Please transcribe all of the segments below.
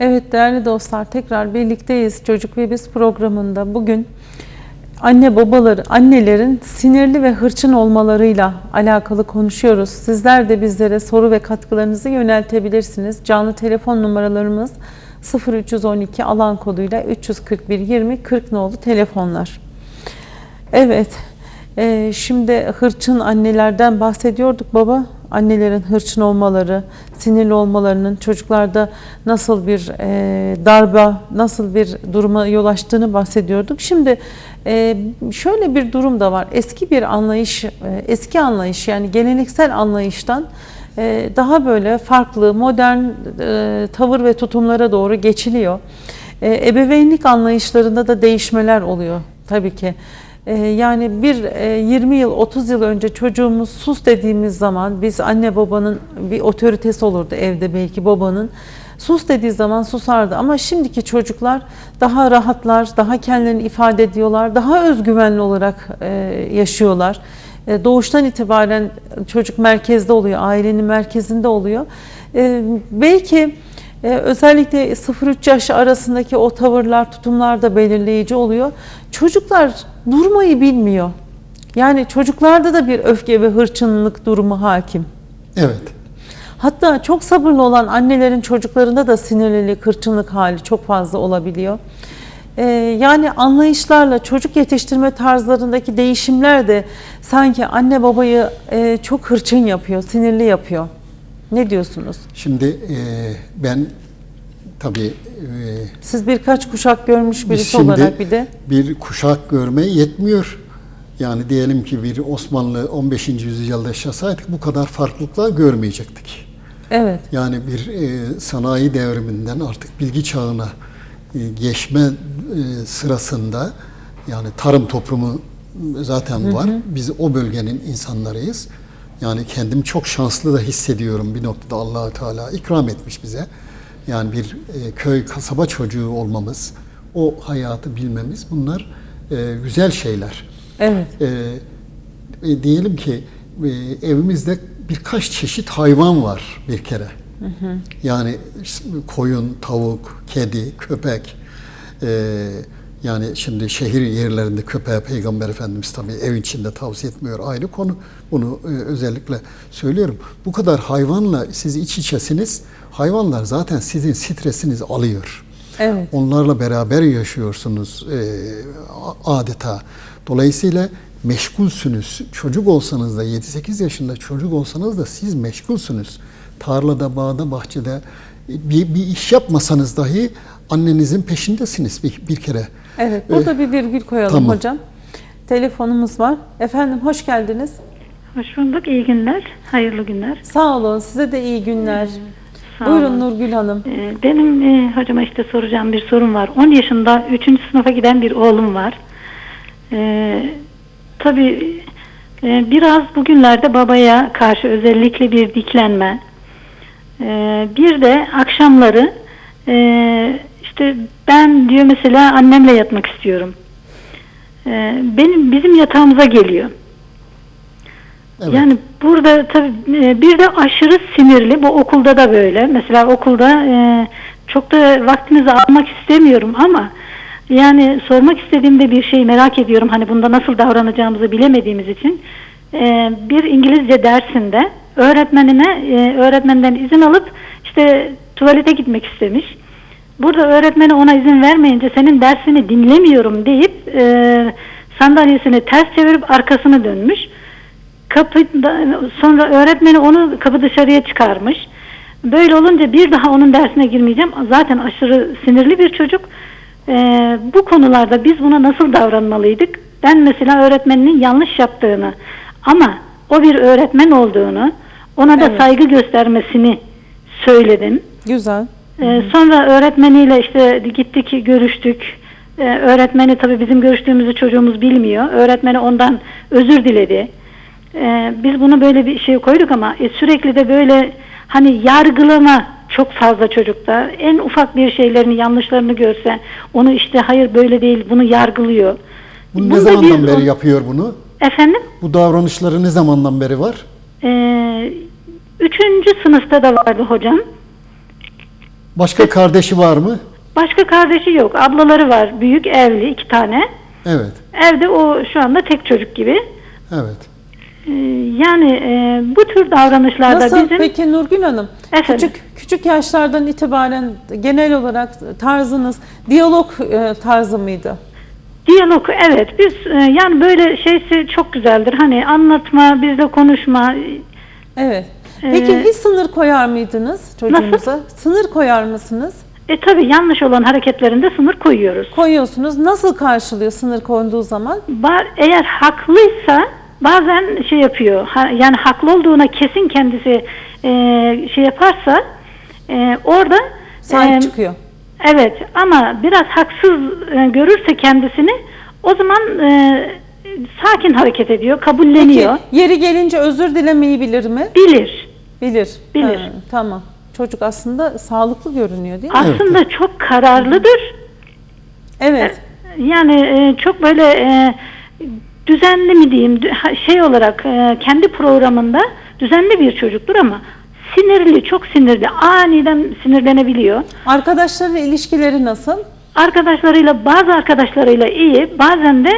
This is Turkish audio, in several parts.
Evet değerli dostlar tekrar birlikteyiz Çocuk ve Biz programında. Bugün anne babaları, annelerin sinirli ve hırçın olmalarıyla alakalı konuşuyoruz. Sizler de bizlere soru ve katkılarınızı yöneltebilirsiniz. Canlı telefon numaralarımız 0312 alan koduyla 341 20 40 nolu telefonlar. Evet. Ee, şimdi hırçın annelerden bahsediyorduk baba. Annelerin hırçın olmaları, sinirli olmalarının çocuklarda nasıl bir e, darbe, nasıl bir duruma yol açtığını bahsediyorduk. Şimdi e, şöyle bir durum da var. Eski bir anlayış, e, eski anlayış yani geleneksel anlayıştan e, daha böyle farklı, modern e, tavır ve tutumlara doğru geçiliyor. E, ebeveynlik anlayışlarında da değişmeler oluyor tabii ki. Ee, Yani bir e, 20 yıl 30 yıl önce çocuğumuz sus dediğimiz zaman biz anne babanın bir otoritesi olurdu evde belki babanın. Sus dediği zaman susardı ama şimdiki çocuklar daha rahatlar, daha kendilerini ifade ediyorlar, daha özgüvenli olarak e, yaşıyorlar. E, Doğuştan itibaren çocuk merkezde oluyor, ailenin merkezinde oluyor. E, Belki ee, özellikle 0-3 yaş arasındaki o tavırlar, tutumlar da belirleyici oluyor. Çocuklar durmayı bilmiyor. Yani çocuklarda da bir öfke ve hırçınlık durumu hakim. Evet. Hatta çok sabırlı olan annelerin çocuklarında da sinirlilik, hırçınlık hali çok fazla olabiliyor. Ee, yani anlayışlarla çocuk yetiştirme tarzlarındaki değişimler de sanki anne babayı e, çok hırçın yapıyor, sinirli yapıyor. Ne diyorsunuz? Şimdi e, ben tabii e, Siz birkaç kuşak görmüş birisi şimdi olarak bir de. bir kuşak görmeye yetmiyor. Yani diyelim ki bir Osmanlı 15. yüzyılda yaşasaydık bu kadar farklılıklar görmeyecektik. Evet. Yani bir e, sanayi devriminden artık bilgi çağına e, geçme e, sırasında yani tarım toplumu zaten var. Biz o bölgenin insanlarıyız. Yani kendim çok şanslı da hissediyorum bir noktada Allahu Teala ikram etmiş bize. Yani bir e, köy kasaba çocuğu olmamız, o hayatı bilmemiz bunlar e, güzel şeyler. Evet. E, e, diyelim ki e, evimizde birkaç çeşit hayvan var bir kere. Yani koyun, tavuk, kedi, köpek. E, yani şimdi şehir yerlerinde köpeğe Peygamber Efendimiz tabii ev içinde tavsiye etmiyor ayrı konu. Bunu e, özellikle söylüyorum. Bu kadar hayvanla siz iç içesiniz. Hayvanlar zaten sizin stresinizi alıyor. Evet. Onlarla beraber yaşıyorsunuz e, adeta. Dolayısıyla meşgulsünüz. Çocuk olsanız da 7-8 yaşında çocuk olsanız da siz meşgulsünüz. Tarlada, bağda, bahçede bir, bir iş yapmasanız dahi annenizin peşindesiniz bir, bir kere. Evet. Burada bir virgül koyalım Tamam. hocam. Telefonumuz var. Efendim hoş geldiniz. Hoş bulduk. İyi günler. Hayırlı günler. Sağ olun. Size de iyi günler. Sağ Buyurun olun. Nurgül Hanım. Ee, Benim e, hocama işte soracağım bir sorum var. 10 yaşında 3. sınıfa giden bir oğlum var. Ee, tabii e, biraz bugünlerde babaya karşı özellikle bir diklenme. Ee, bir de akşamları e, işte ben diyor mesela annemle yatmak istiyorum. Ee, benim bizim yatağımıza geliyor. Evet. Yani burada tabii e, bir de aşırı sinirli. Bu okulda da böyle. Mesela okulda e, çok da vaktinizi almak istemiyorum ama yani sormak istediğimde bir şey merak ediyorum. Hani bunda nasıl davranacağımızı bilemediğimiz için e, bir İngilizce dersinde öğretmenine e, öğretmenden izin alıp işte tuvalete gitmek istemiş. Burada öğretmeni ona izin vermeyince senin dersini dinlemiyorum deyip e, sandalyesini ters çevirip arkasını dönmüş. Kapı sonra öğretmeni onu kapı dışarıya çıkarmış. Böyle olunca bir daha onun dersine girmeyeceğim. Zaten aşırı sinirli bir çocuk. Ee, bu konularda biz buna nasıl davranmalıydık? Ben mesela öğretmeninin yanlış yaptığını ama o bir öğretmen olduğunu, ona da Evet. saygı göstermesini söyledim. Güzel. Ee, sonra öğretmeniyle işte gittik görüştük. Ee, öğretmeni tabii bizim görüştüğümüzü çocuğumuz bilmiyor. Öğretmeni ondan özür diledi. Ee, biz bunu böyle bir şey koyduk ama e, sürekli de böyle hani yargılama çok fazla çocukta. En ufak bir şeylerini yanlışlarını görse onu işte hayır böyle değil bunu yargılıyor. Bu ne Bunda zamandan biz beri yapıyor bunu? Efendim? Bu davranışları ne zamandan beri var? Ee, üçüncü sınıfta da vardı hocam. Başka kardeşi var mı? Başka kardeşi yok. Ablaları var. Büyük evli iki tane. Evet. Evde o şu anda tek çocuk gibi. Evet. Ee, Yani e, bu tür davranışlarda Nasıl bizim peki Nurgül Hanım? Efendim? Küçük küçük yaşlardan itibaren genel olarak tarzınız diyalog e, tarzı mıydı? diyalog evet biz e, yani böyle şeysi çok güzeldir. Hani anlatma, bizle konuşma. Evet. Peki Ee, bir sınır koyar mıydınız çocuğunuza? Sınır koyar mısınız? E tabi yanlış olan hareketlerinde sınır koyuyoruz. Koyuyorsunuz. Nasıl karşılıyor sınır konduğu zaman? Ba- eğer haklıysa bazen şey yapıyor. Ha- yani haklı olduğuna kesin kendisi e, şey yaparsa e, orada Sahip e, çıkıyor. Evet ama biraz haksız e, görürse kendisini o zaman e, sakin hareket ediyor, kabulleniyor. Peki yeri gelince özür dilemeyi bilir mi? Bilir. Bilir. Bilir. Ha, tamam. Çocuk aslında sağlıklı görünüyor değil mi? Aslında çok kararlıdır. Evet. Yani e, çok böyle e, düzenli mi diyeyim şey olarak e, kendi programında düzenli bir çocuktur ama sinirli, çok sinirli, aniden sinirlenebiliyor. Arkadaşlarıyla ilişkileri nasıl? Arkadaşlarıyla bazı arkadaşlarıyla iyi, bazen de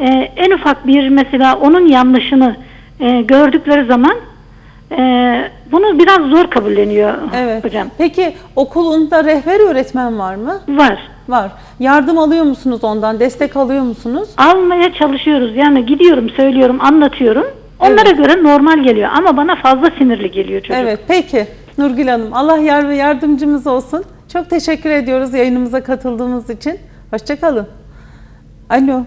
e, en ufak bir mesela onun yanlışını e, gördükleri zaman e, bunu biraz zor kabulleniyor Evet. hocam. Peki okulunda rehber öğretmen var mı? Var. Var. Yardım alıyor musunuz ondan? Destek alıyor musunuz? Almaya çalışıyoruz. Yani gidiyorum, söylüyorum, anlatıyorum. Onlara Evet. göre normal geliyor ama bana fazla sinirli geliyor çocuk. Evet. Peki Nurgül Hanım Allah yar ve yardımcımız olsun. Çok teşekkür ediyoruz yayınımıza katıldığınız için. Hoşçakalın. Alo.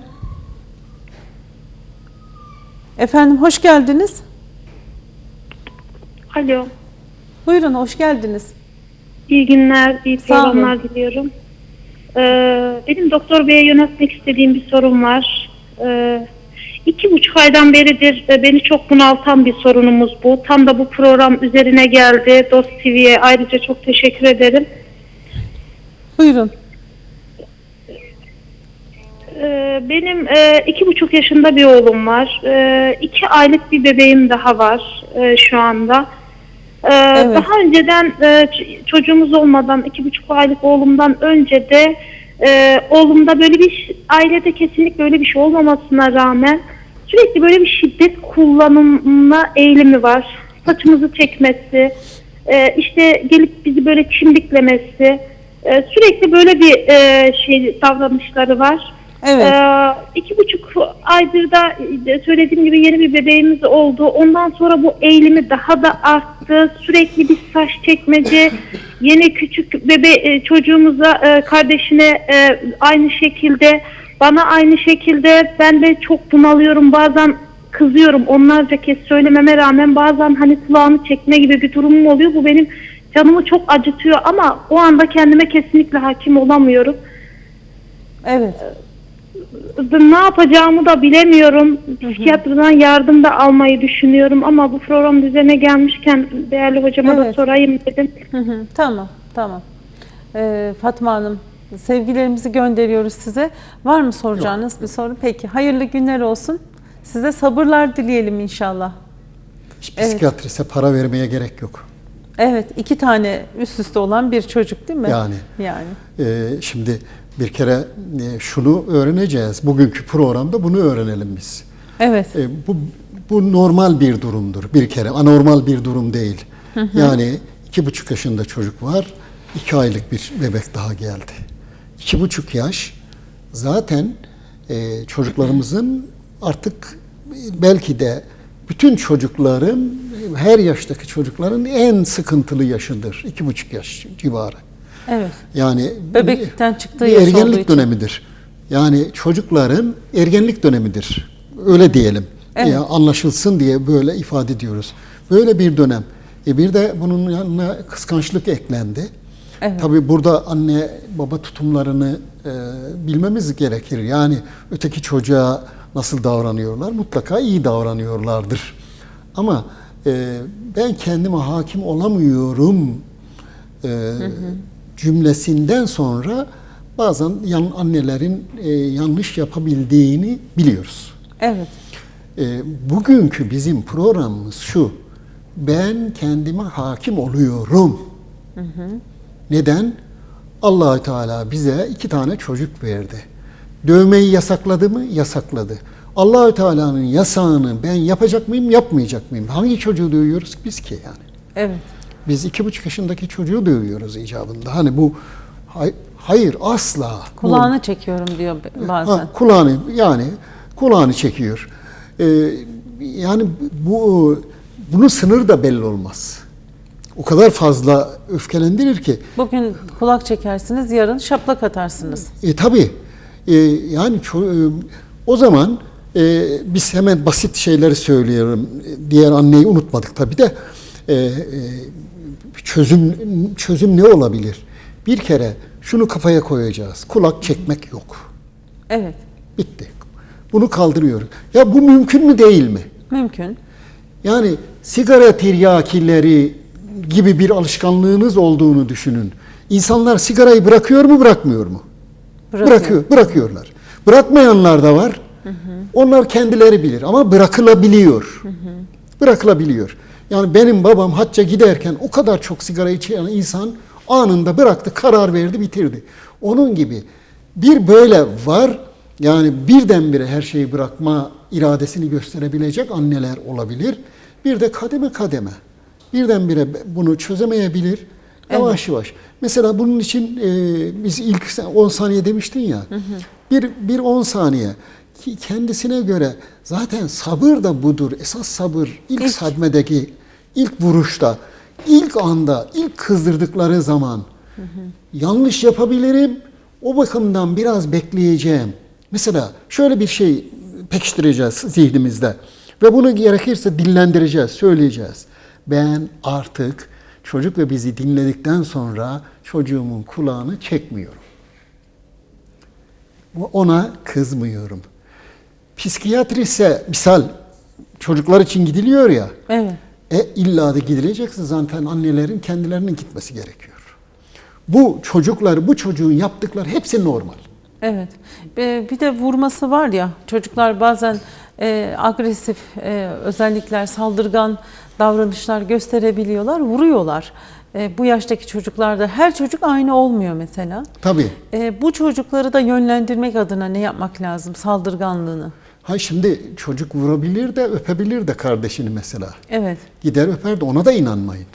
Efendim hoş geldiniz. Alo. Buyurun hoş geldiniz. İyi günler, iyi Sağ olun. programlar diliyorum. Ee, benim doktor beye yöneltmek istediğim bir sorum var. Ee, iki buçuk aydan beridir e, beni çok bunaltan bir sorunumuz bu. Tam da bu program üzerine geldi. Dost TV'ye ayrıca çok teşekkür ederim. Buyurun. Ee, benim e, iki buçuk yaşında bir oğlum var. Ee, iki aylık bir bebeğim daha var e, şu anda. Ee, Daha önceden e, çocuğumuz olmadan iki buçuk aylık oğlumdan önce de e, oğlumda böyle bir ailede kesinlikle öyle bir şey olmamasına rağmen sürekli böyle bir şiddet kullanımına eğilimi var. Saçımızı çekmesi, e, işte gelip bizi böyle çimdiklemesi, e, sürekli böyle bir e, şey davranışları var. Evet. Ee, iki buçuk aydır da e, söylediğim gibi yeni bir bebeğimiz oldu. Ondan sonra bu eğilimi daha da arttı. Sürekli bir saç çekmece. Yeni küçük bebe e, çocuğumuza e, kardeşine aynı şekilde bana aynı şekilde ben de çok bunalıyorum. Bazen kızıyorum. Onlarca kez söylememe rağmen bazen hani kulağını çekme gibi bir durumum oluyor. Bu benim canımı çok acıtıyor ama o anda kendime kesinlikle hakim olamıyorum Evet. Ne yapacağımı da bilemiyorum. Psikiyatrdan yardım da almayı düşünüyorum ama bu program üzerine gelmişken değerli hocama da Evet. sorayım dedim. Hı hı, tamam, tamam. Ee, Fatma Hanım, sevgilerimizi gönderiyoruz size. Var mı soracağınız bir soru? Peki, hayırlı günler olsun. Size sabırlar dileyelim inşallah. Hiç Evet. Psikiyatrise para vermeye gerek yok. Evet, iki tane üst üste olan bir çocuk değil mi? Yani. Yani. Ee, şimdi bir kere e, şunu öğreneceğiz. Bugünkü programda bunu öğrenelim biz. Evet, E, bu, bu normal bir durumdur bir kere. Anormal bir durum değil. Yani iki buçuk yaşında çocuk var. iki aylık bir bebek daha geldi. İki buçuk yaş zaten e, çocuklarımızın artık belki de bütün çocukların her yaştaki çocukların en sıkıntılı yaşıdır. iki buçuk yaş civarı. Evet. Yani Bebeklikten çıktığı bir ergenlik dönemidir. Yani çocukların ergenlik dönemidir. Öyle diyelim. Evet. Ya anlaşılsın diye böyle ifade ediyoruz. Böyle bir dönem. E bir de bunun yanına kıskançlık eklendi. Evet. Tabii burada anne baba tutumlarını e, bilmemiz gerekir. Yani öteki çocuğa nasıl davranıyorlar? Mutlaka iyi davranıyorlardır. Ama e, ben kendime hakim olamıyorum e, cümlesinden sonra bazen yan, annelerin e, yanlış yapabildiğini biliyoruz. Evet. E, bugünkü bizim programımız şu. Ben kendime hakim oluyorum. Neden? Allahü Teala bize iki tane çocuk verdi. Dövmeyi yasakladı mı? Yasakladı. Allahü Teala'nın yasağını ben yapacak mıyım, yapmayacak mıyım? Hangi çocuğu dövüyoruz biz ki yani? Evet. Biz iki buçuk yaşındaki çocuğu dövüyoruz icabında. Hani bu hay- hayır asla. Bu- Kulağını çekiyorum diyor bazen. Ha, kulağını yani kulağını çekiyor. Ee, yani bu bunun sınırı da belli olmaz. O kadar fazla öfkelendirir ki. Bugün kulak çekersiniz, yarın şaplak atarsınız. E tabi yani ço- e, o zaman e, biz hemen basit şeyleri söyleyelim. E, Diğer anneyi unutmadık tabi de E, e, çözüm çözüm ne olabilir? Bir kere şunu kafaya koyacağız. Kulak çekmek yok. Evet, Bitti. Bunu kaldırıyoruz. Ya bu mümkün mü değil mi? mümkün. Yani sigara tiryakileri gibi bir alışkanlığınız olduğunu düşünün. İnsanlar sigarayı bırakıyor mu bırakmıyor mu? Bırakıyor. Bırakıyor, bırakıyorlar. Bırakmayanlar da var. Onlar kendileri bilir ama bırakılabiliyor. Bırakılabiliyor. Yani benim babam hacca giderken o kadar çok sigara içen insan anında bıraktı, karar verdi, bitirdi. Onun gibi bir böyle var. Yani birdenbire her şeyi bırakma iradesini gösterebilecek anneler olabilir. Bir de kademe kademe. Birdenbire bunu çözemeyebilir. Yavaş yavaş. Mesela bunun için e, biz ilk sen 10 saniye demiştin ya. Bir, bir 10 saniye ki kendisine göre zaten sabır da budur. Esas sabır ilk, İlk. sadmedeki ilk vuruşta, ilk anda, ilk kızdırdıkları zaman yanlış yapabilirim. O bakımdan biraz bekleyeceğim. Mesela şöyle bir şey pekiştireceğiz zihnimizde ve bunu gerekirse dillendireceğiz, söyleyeceğiz. Ben artık çocuk ve bizi dinledikten sonra çocuğumun kulağını çekmiyorum. Ona kızmıyorum. Psikiyatri ise misal çocuklar için gidiliyor ya. Evet. E illa da gidilecekse zaten annelerin kendilerinin gitmesi gerekiyor. Bu çocuklar, bu çocuğun yaptıkları hepsi normal. Evet. Bir de vurması var ya çocuklar bazen e, agresif e, özellikler, saldırgan davranışlar gösterebiliyorlar, vuruyorlar. E, bu yaştaki çocuklarda her çocuk aynı olmuyor mesela. Tabii. E, bu çocukları da yönlendirmek adına ne yapmak lazım saldırganlığını? Ha şimdi çocuk vurabilir de öpebilir de kardeşini mesela. Evet. Gider öper de ona da inanmayın.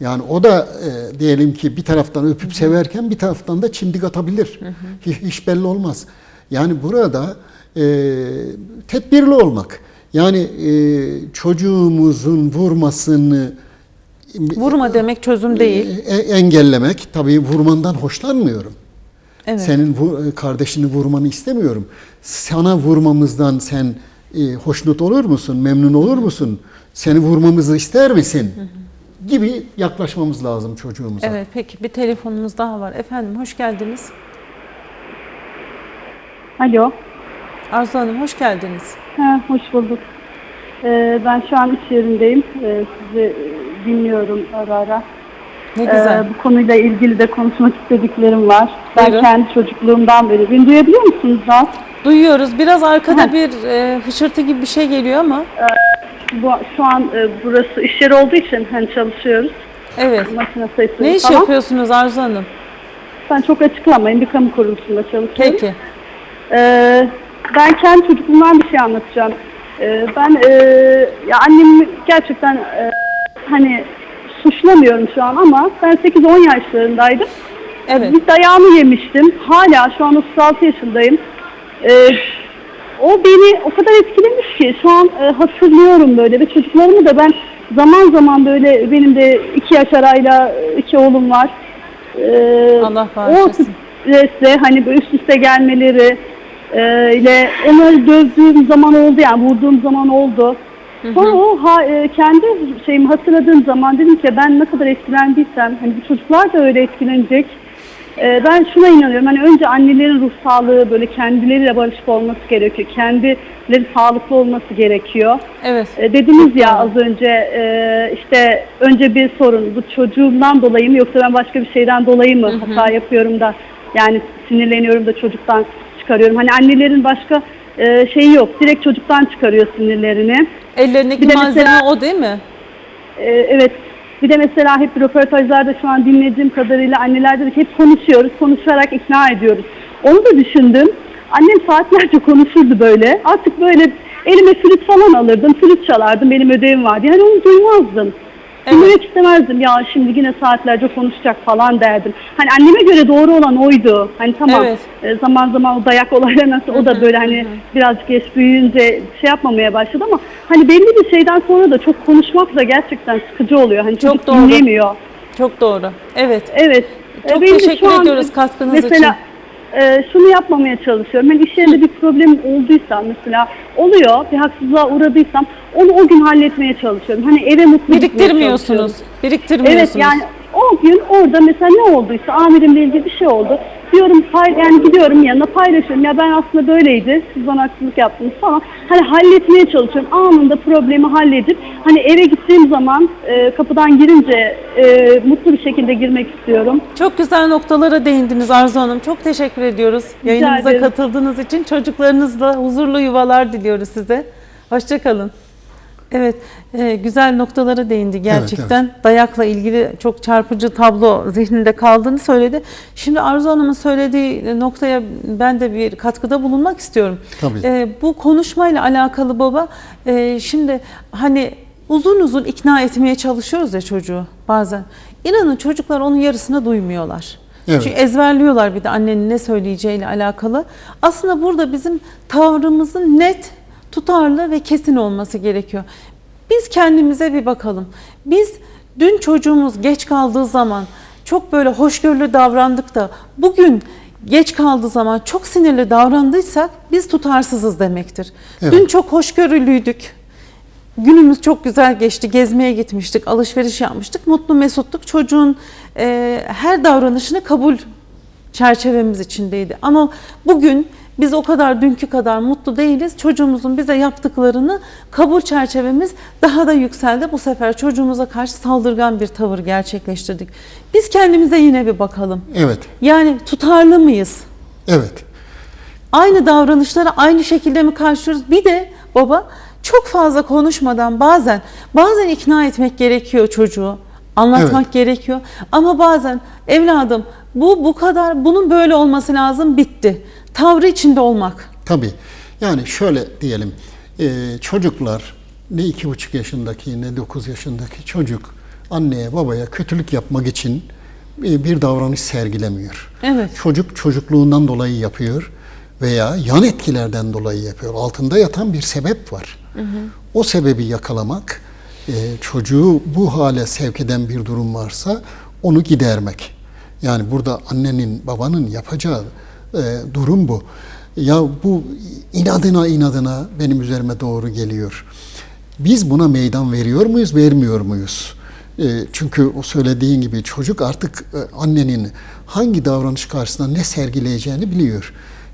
Yani o da e, diyelim ki bir taraftan öpüp severken bir taraftan da çimdik atabilir. Hiç, hiç belli olmaz. Yani burada e, tedbirli olmak. Yani e, çocuğumuzun vurmasını Vurma demek çözüm değil. e, engellemek. Tabii vurmandan hoşlanmıyorum. Evet. Senin vu- kardeşini vurmanı istemiyorum. Sana vurmamızdan sen e, hoşnut olur musun? Memnun olur musun? Seni vurmamızı ister misin? Gibi yaklaşmamız lazım çocuğumuza. Evet peki bir telefonumuz daha var. Efendim hoş geldiniz. Alo. Arzu Hanım hoş geldiniz. Ha, hoş bulduk. Ee, ben şu an iş yerindeyim. Ee, sizi e, dinliyorum ara ara. Ne Ee, güzel. bu konuyla ilgili de konuşmak istediklerim var. Ben Buyurun. kendi çocukluğumdan beri. Beni duyabiliyor musunuz rahat? Duyuyoruz. Biraz arkada Ha. bir e, hışırtı gibi bir şey geliyor ama. Bu, şu an e, burası iş yeri olduğu için hani çalışıyoruz. Evet. Makine sayısı Ne iş falan. yapıyorsunuz Arzu Hanım? Ben çok açıklamayın. Bir kamu kuruluşunda çalışıyorum. Peki. Ee, ben kendi çocukluğumdan bir şey anlatacağım. Ee, ben e, ya annemi gerçekten e, hani suçlamıyorum şu an ama ben 8-10 yaşlarındaydım. Evet. Bir dayağını yemiştim. Hala şu an 36 yaşındayım. Ee, o beni o kadar etkilemiş ki şu an e, hatırlıyorum böyle ve çocuklarımı da ben zaman zaman böyle benim de iki yaş arayla e, iki oğlum var. Ee, Allah o bağışlasın. stresle hani böyle üst üste gelmeleri e, ile onları dövdüğüm zaman oldu yani vurduğum zaman oldu. Sonra o ha, e, kendi şeyimi hatırladığım zaman dedim ki ben ne kadar etkilendiysem hani bu çocuklar da öyle etkilenecek. E, ben şuna inanıyorum hani önce annelerin ruh sağlığı böyle kendileriyle barışık olması gerekiyor. Kendileri sağlıklı olması gerekiyor. Evet. E, dediniz ya az önce e, işte önce bir sorun bu çocuğumdan dolayı mı yoksa ben başka bir şeyden dolayı mı hata yapıyorum da yani sinirleniyorum da çocuktan çıkarıyorum. Hani annelerin başka e, şeyi yok. Direkt çocuktan çıkarıyor sinirlerini. Ellerindeki Bir de malzeme mesela- o değil mi? E, evet Bir de mesela hep röportajlarda şu an dinlediğim kadarıyla annelerde de hep konuşuyoruz, konuşarak ikna ediyoruz. Onu da düşündüm. Annem saatlerce konuşurdu böyle. Artık böyle elime flüt falan alırdım, flüt çalardım, benim ödevim vardı. Yani onu duymazdım. Dinlemek istemezdim ya şimdi yine saatlerce konuşacak falan derdim. Hani anneme göre doğru olan oydu. Hani tamam Evet. e, zaman zaman o dayak olayları nasıl o da böyle hani birazcık yaş büyüyünce şey yapmamaya başladı ama hani belli bir şeyden sonra da çok konuşmak da gerçekten sıkıcı oluyor. Hani Çok çocuk doğru. dinlemiyor. Çok doğru. Evet. Evet. Çok E, benim teşekkür şu an ediyoruz katkınız mesela, e, şunu yapmamaya çalışıyorum. Ben iş yerinde bir problem olduysa mesela oluyor bir haksızlığa uğradıysam onu o gün halletmeye çalışıyorum. Hani eve mutlu gitmeye Biriktirmiyorsunuz. çalışıyorum. Biriktirmiyorsunuz. Evet yani o gün orada mesela ne olduysa amirimle ilgili bir şey oldu. Diyorum yani gidiyorum yanına paylaşıyorum. Ya ben aslında böyleydi. Siz bana haksızlık yaptınız falan. Hani halletmeye çalışıyorum. Anında problemi halledip hani eve gittiğim zaman e, kapıdan girince e, mutlu bir şekilde girmek istiyorum. Çok güzel noktalara değindiniz Arzu Hanım. Çok teşekkür ediyoruz. Yayınımıza ederim. katıldığınız için çocuklarınızla huzurlu yuvalar diliyoruz size. Hoşçakalın. Evet, e, güzel noktalara değindi gerçekten. Dayakla ilgili çok çarpıcı tablo zihninde kaldığını söyledi. Şimdi Arzu Hanım'ın söylediği noktaya ben de bir katkıda bulunmak istiyorum. Tabii. E, bu konuşmayla alakalı baba, e, şimdi hani uzun uzun ikna etmeye çalışıyoruz ya çocuğu bazen. İnanın çocuklar onun yarısını duymuyorlar. Evet. Çünkü ezberliyorlar bir de annenin ne söyleyeceğiyle alakalı. Aslında burada bizim tavrımızın net, tutarlı ve kesin olması gerekiyor. Biz kendimize bir bakalım. Biz dün çocuğumuz geç kaldığı zaman çok böyle hoşgörülü davrandık da bugün geç kaldığı zaman çok sinirli davrandıysak biz tutarsızız demektir. Evet. Dün çok hoşgörülüydük. Günümüz çok güzel geçti. Gezmeye gitmiştik, alışveriş yapmıştık. Mutlu mesuttuk. Çocuğun e, her davranışını kabul çerçevemiz içindeydi. Ama bugün biz o kadar dünkü kadar mutlu değiliz. Çocuğumuzun bize yaptıklarını kabul çerçevemiz daha da yükseldi. Bu sefer çocuğumuza karşı saldırgan bir tavır gerçekleştirdik. Biz kendimize yine bir bakalım. Evet, Yani tutarlı mıyız? evet. Aynı davranışlara aynı şekilde mi karşılıyoruz? Bir de baba çok fazla konuşmadan bazen bazen ikna etmek gerekiyor çocuğu. Anlatmak Evet. gerekiyor. Ama bazen evladım bu bu kadar bunun böyle olması lazım bitti. Tavrı içinde olmak. Tabii. Yani şöyle diyelim, e, çocuklar ne iki buçuk yaşındaki ne dokuz yaşındaki çocuk anneye babaya kötülük yapmak için e, bir davranış sergilemiyor. Evet. Çocuk çocukluğundan dolayı yapıyor veya yan etkilerden dolayı yapıyor. Altında yatan bir sebep var. O sebebi yakalamak, e, çocuğu bu hale sevk eden bir durum varsa onu gidermek. Yani burada annenin, babanın yapacağı e, durum bu. Ya bu inadına inadına benim üzerime doğru geliyor. Biz buna meydan veriyor muyuz, vermiyor muyuz? E, çünkü o söylediğin gibi çocuk artık e, annenin hangi davranış karşısında ne sergileyeceğini biliyor.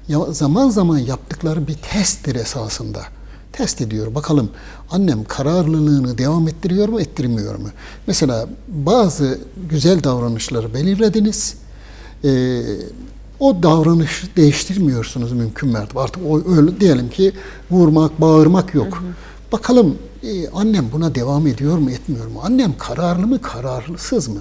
Ya, zaman zaman yaptıkları bir testtir esasında. Test ediyor. Bakalım annem kararlılığını devam ettiriyor mu, ettirmiyor mu? Mesela bazı güzel davranışları belirlediniz. E, o davranışı değiştirmiyorsunuz mümkün mertebe. Artık o öyle diyelim ki vurmak, bağırmak yok. Bakalım e, annem buna devam ediyor mu, etmiyor mu? Annem kararlı mı, kararlısız mı?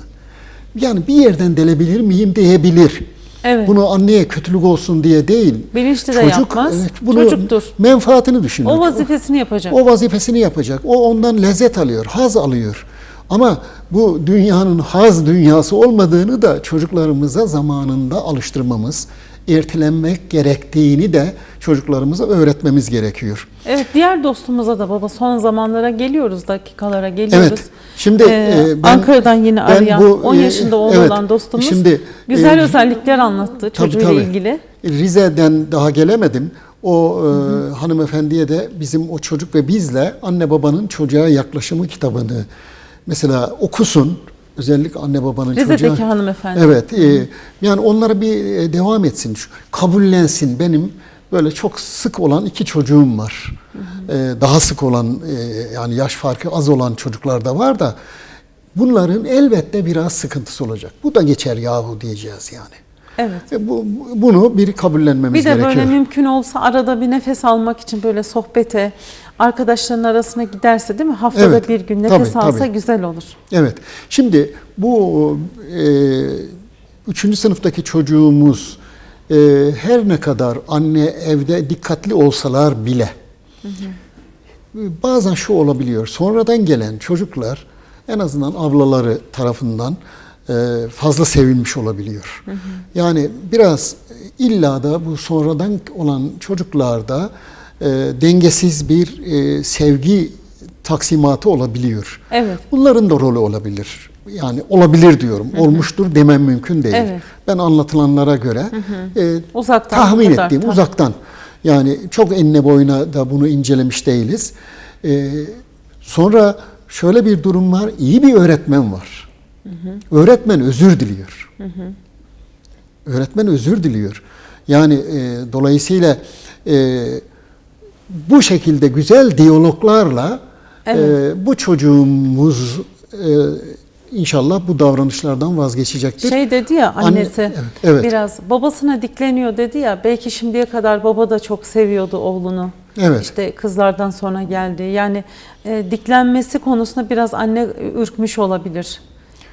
Yani bir yerden delebilir miyim diyebilir. Evet. Bunu anneye kötülük olsun diye değil. Bilinçli de yapmaz. bunu Çocuktur. menfaatini düşünür. O vazifesini yapacak. O vazifesini yapacak. O ondan lezzet alıyor, haz alıyor. Ama bu dünyanın haz dünyası olmadığını da çocuklarımıza zamanında alıştırmamız, ertelenmek gerektiğini de çocuklarımıza öğretmemiz gerekiyor. Evet diğer dostumuza da baba son zamanlara geliyoruz dakikalara geliyoruz. Evet. Şimdi, Ee, e, ben- Ankara'dan ben arayan bu, 10 e, yaşında oğlu evet, olan dostumuz şimdi, güzel e, özellikler anlattı çocuğuyla tabii. ilgili. Rize'den daha gelemedim. O e, hanımefendiye de bizim o çocuk ve bizle anne babanın çocuğa yaklaşımı kitabını mesela okusun. Özellikle anne babanın Rize'deki çocuğa. hanımefendi. Evet. e, yani onlara bir e, devam etsin. Kabullensin. Benim böyle çok sık olan iki çocuğum var. E, daha sık olan e, yani yaş farkı az olan çocuklar da var da bunların elbette biraz sıkıntısı olacak. Bu da geçer yahu diyeceğiz yani. Evet. E, bu, bunu bir kabullenmemiz Bir de gerekiyor. böyle mümkün olsa arada bir nefes almak için böyle sohbete, arkadaşların arasına giderse değil mi? Haftada Evet, bir gün nefes tabii, alsa tabii. güzel olur. Evet. Şimdi bu e, üçüncü sınıftaki çocuğumuz e, her ne kadar anne evde dikkatli olsalar bile bazen şu olabiliyor. Sonradan gelen çocuklar en azından ablaları tarafından e, fazla sevilmiş olabiliyor. Yani biraz illa da bu sonradan olan çocuklarda e, dengesiz bir e, sevgi taksimatı olabiliyor. Evet. Bunların da rolü olabilir. Yani olabilir diyorum. Olmuştur demem mümkün değil. Evet. Ben anlatılanlara göre e, Uzaktan tahmin kadar, ettiğim tabii. uzaktan. Yani çok enine boyuna da bunu incelemiş değiliz. E, sonra şöyle bir durum var. İyi bir öğretmen var. Öğretmen özür diliyor. Öğretmen özür diliyor. Yani e, dolayısıyla e, bu şekilde güzel diyaloglarla e, bu çocuğumuz e, inşallah bu davranışlardan vazgeçecektir. Şey dedi ya Anne- annesi evet, evet. biraz babasına dikleniyor dedi ya belki şimdiye kadar baba da çok seviyordu oğlunu. Evet. İşte kızlardan sonra geldi. Yani e, diklenmesi konusunda biraz anne ürkmüş olabilir.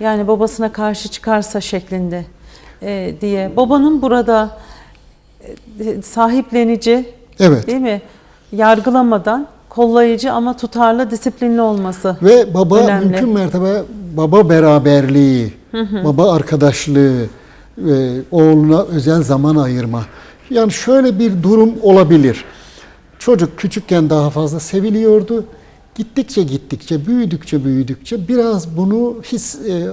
Yani babasına karşı çıkarsa şeklinde e, diye. Babanın burada e, sahiplenici Evet. değil mi? Yargılamadan kollayıcı ama tutarlı, disiplinli olması. Ve baba Önemli. mümkün mertebe baba beraberliği, baba arkadaşlığı, e, oğluna özel zaman ayırma. Yani şöyle bir durum olabilir. Çocuk küçükken daha fazla seviliyordu. Gittikçe gittikçe, büyüdükçe büyüdükçe biraz bunu his e,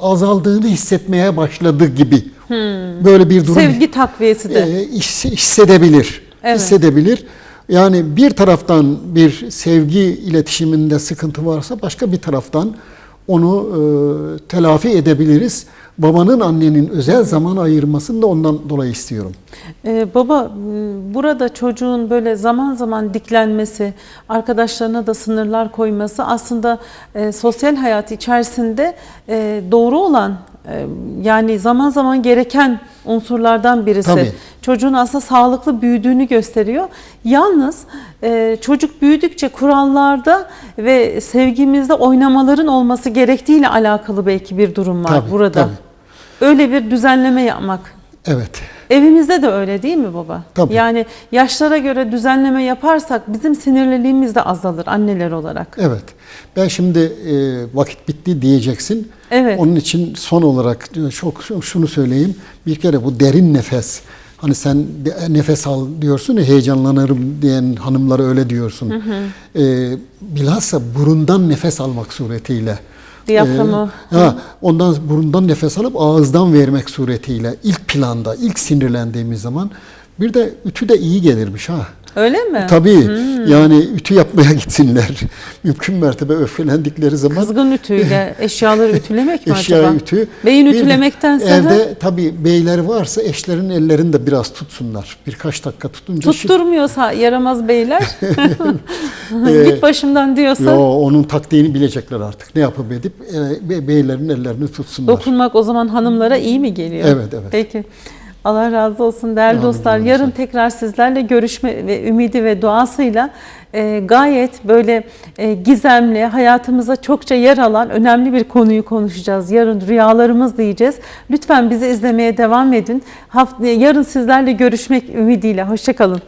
azaldığını hissetmeye başladı gibi. Böyle bir durum Sevgi takviyesi de. e, his- hissedebilir. Evet. Hissedebilir. Yani bir taraftan bir sevgi iletişiminde sıkıntı varsa başka bir taraftan onu e, telafi edebiliriz. Babanın annenin özel zaman ayırmasını da ondan dolayı istiyorum. Ee, baba m, burada çocuğun böyle zaman zaman diklenmesi, arkadaşlarına da sınırlar koyması aslında e, sosyal hayat içerisinde e, doğru olan e, yani zaman zaman gereken unsurlardan birisi. Tabii. Çocuğun aslında sağlıklı büyüdüğünü gösteriyor. Yalnız e, çocuk büyüdükçe kurallarda ve sevgimizde oynamaların olması gerektiğiyle alakalı belki bir durum var Tabii, burada. tabii. Öyle bir düzenleme yapmak. Evet. Evimizde de öyle değil mi baba? Tabii. Yani yaşlara göre düzenleme yaparsak bizim sinirliliğimiz de azalır anneler olarak. Evet. Ben şimdi e, vakit bitti diyeceksin. Evet. Onun için son olarak çok şunu söyleyeyim. Bir kere bu derin nefes. Hani sen nefes al diyorsun ya heyecanlanırım diyen hanımlara öyle diyorsun. E, bilhassa burundan nefes almak suretiyle. Diyaframı. E, ha, ondan burundan nefes alıp ağızdan vermek suretiyle ilk planda, ilk sinirlendiğimiz zaman bir de ütü de iyi gelirmiş ha. Öyle mi? Tabii yani ütü yapmaya gitsinler. Mümkün mertebe öfkelendikleri zaman Kızgın ütüyle eşyaları ütülemek mi eşya acaba? ütü. Beyin Bir de ütülemektense Evde tabii beyler varsa eşlerin ellerini de biraz tutsunlar. Birkaç dakika tutunca. tutturmuyorsa yaramaz beyler git başımdan diyorsa Yo, onun taktiğini bilecekler artık. Ne yapıp edip e, be- beylerin ellerini tutsunlar. dokunmak o zaman hanımlara iyi mi geliyor? Evet, evet. Peki. Allah razı olsun değerli Amin, dostlar. amin. Yarın tekrar sizlerle görüşme ve ümidi ve duasıyla e, gayet böyle e, gizemli, hayatımıza çokça yer alan önemli bir konuyu konuşacağız. Yarın rüyalarımız diyeceğiz. Lütfen bizi izlemeye devam edin. Haft yarın sizlerle görüşmek ümidiyle. Hoşçakalın.